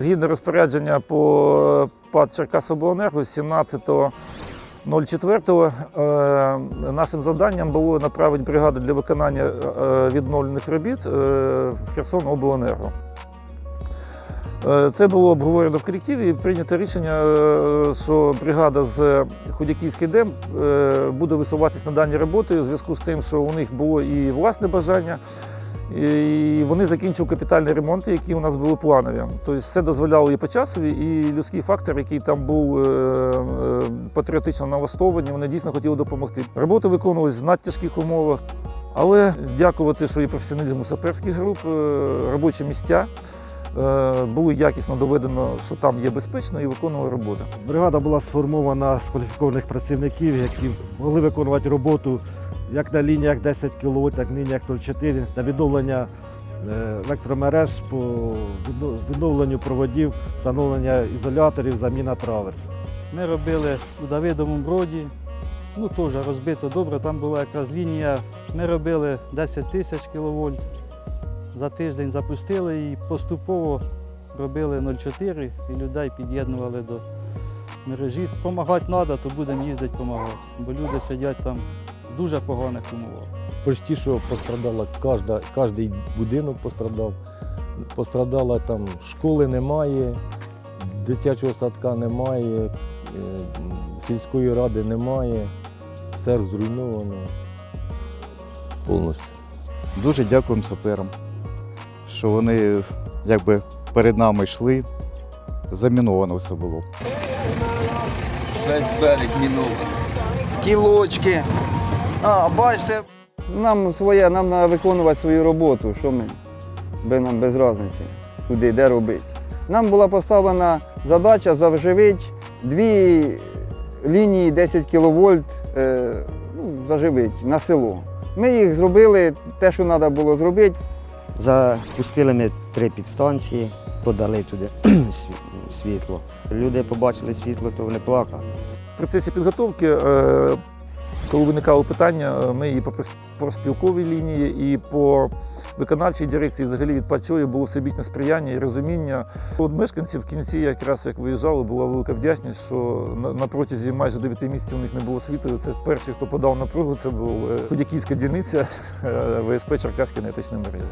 Згідно розпорядження по ПАД Черкасобленерго 17.04 е, нашим завданням було направити бригаду для виконання е, відновлених робіт е, в Херсон Обленерго. Це було обговорено в колективі і прийнято рішення, що бригада з Худяківський ДЕМ буде висуватися на дані роботи у зв'язку з тим, що у них було і власне бажання, і вони закінчили капітальні ремонти, які у нас були планові. Тобто все дозволяло і по часові, і людський фактор, який там був е, е, патріотично налаштований, вони дійсно хотіли допомогти. Роботи виконувалися в надтяжких умовах. Але дякувати, що і професіоналізму саперських груп, е, робочі місця було якісно доведено, що там є безпечно і виконували роботу. Бригада була сформована з кваліфікованих працівників, які могли виконувати роботу як на лініях 10 кВт, так на лініях 0,4 та відновлення е, електромереж по відновленню проводів, встановлення ізоляторів, заміна траверс. Ми робили у Давидовому броді, ну теж розбито добре, там була якраз лінія. Ми робили 10 тисяч кВт. За тиждень запустили і поступово робили 0,4 і людей під'єднували до мережі. Помагати треба, то будемо їздити допомагати, бо люди сидять там дуже поганих умовах. Почти що пострадала кожна, кожний будинок пострадав. Пострадала там школи немає, дитячого садка немає, е, сільської ради немає, все зруйновано повністю. Дуже дякуємо саперам, що вони якби перед нами йшли. Заміновано все було. Весь берег мінований. Кілочки. А, бачите, Нам своє, нам треба виконувати свою роботу, що ми, би нам без різниці, куди, де робити. Нам була поставлена задача заживити дві лінії 10 кВт, е, ну, заживити на село. Ми їх зробили, те, що треба було зробити. Запустили ми три підстанції, подали туди світло. Люди побачили світло, то вони плакали. В процесі підготовки, е, коли виникало питання, е, ми і по прос- проспілковій лінії, і по виконавчій дирекції взагалі від Пачої було всебічне сприяння і розуміння. От мешканців в кінці, якраз як виїжджали, була велика вдячність, що на, протязі майже 9 місяців у них не було світу. Це перший, хто подав напругу, це був е, Ходяківська дільниця е, ВСП Черкаська енергетична мережа.